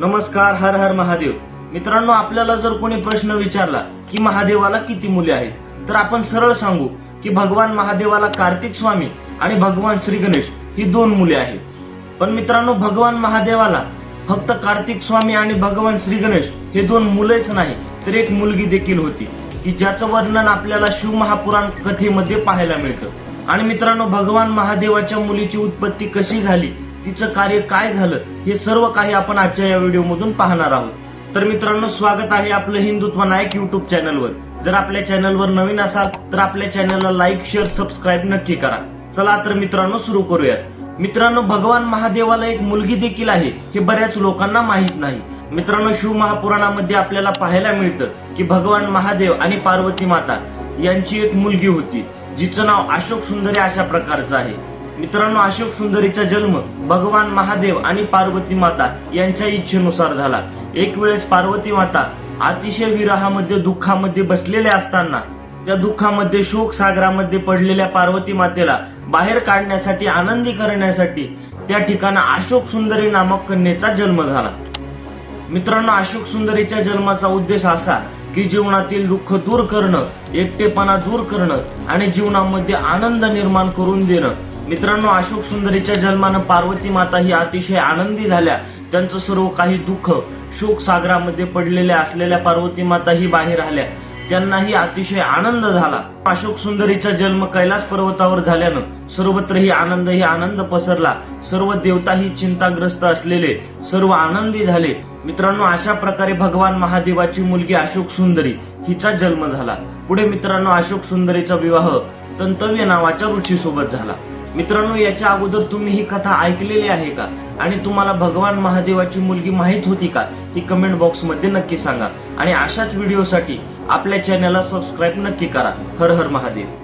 नमस्कार हर हर महादेव. मित्रांनो आपल्याला जर कोणी प्रश्न विचारला की महादेवाला किती मुले आहेत तर आपण सरळ सांगू की भगवान महादेवाला कार्तिक स्वामी आणि भगवान श्री गणेश ही दोन मुले आहेत. पण मित्रांनो भगवान महादेवाला फक्त कार्तिक स्वामी आणि भगवान श्री गणेश हे दोन मुलेच नाही तर एक मुलगी देखील होती. की ज्याचं वर्णन आपल्याला शिवमहापुराण कथेमध्ये पाहायला मिळतं. आणि मित्रांनो भगवान महादेवाच्या मुलीची उत्पत्ती कशी झाली तिचं कार्य काय झालं हे सर्व काही आपण आजच्या या व्हिडिओमधून पाहणार आहोत. तर मित्रांनो स्वागत आहे आपलं हिंदुत्व नायक युट्यूब चॅनलवर जर आपल्या चॅनलवर नवीन असाल तर आपल्या चॅनलला लाईक शेअर सबस्क्राईब नक्की करा. चला तर मित्रांनो सुरू करूयात. मित्रांनो भगवान महादेवाला एक मुलगी देखील आहे हे बऱ्याच लोकांना माहीत नाही. मित्रांनो शिव महापुराणामध्ये आपल्याला पाहायला मिळतं की भगवान महादेव आणि पार्वती माता यांची एक मुलगी होती जिचं नाव अशोक सुंदरी अशा प्रकारचं आहे. मित्रांनो अशोक सुंदरीचा जन्म भगवान महादेव आणि पार्वती माता यांच्या इच्छेनुसार झाला. एक वेळेस पार्वती माता अतिशय विरहामध्ये दुःखामध्ये बसलेल्या असताना त्या दुःखामध्ये शोक सागरामध्ये पडलेल्या पार्वती मातेला बाहेर काढण्यासाठी आनंदी करण्यासाठी त्या ठिकाणी अशोक सुंदरी नामक कन्येचा जन्म झाला. मित्रांनो अशोक सुंदरीच्या जन्माचा उद्देश असा की जीवनातील दुःख दूर करणं एकटेपणा दूर करणं आणि जीवनामध्ये आनंद निर्माण करून देणं. मित्रांनो अशोक सुंदरीच्या जन्मानं पार्वती माता ही अतिशय आनंदी झाल्या. त्यांचं सर्व काही दुःख शोक सागरामध्ये पडलेल्या असलेल्या पार्वती माता ही बाहेर आल्या. त्यांनाही अतिशय आनंद झाला. अशोक सुंदरीचा जन्म कैलास पर्वतावर झाल्यानं सर्वत्रही आनंद ही आनंद पसरला. सर्व देवताही चिंताग्रस्त असलेले सर्व आनंदी झाले. मित्रांनो अशा प्रकारे भगवान महादेवाची मुलगी अशोक सुंदरी हिचा जन्म झाला. पुढे मित्रांनो अशोक सुंदरीचा विवाह तंतव्य नावाच्या ऋषीसोबत झाला. मित्रांनो याच्या अगोदर तुम्ही ही कथा ऐकलेली आहे का? आणि तुम्हाला भगवान महादेवाची मुलगी माहीत होती का? ही कमेंट बॉक्समध्ये नक्की सांगा. आणि अशाच व्हिडिओसाठी आपल्या चॅनलला सबस्क्राईब नक्की करा. हर हर महादेव.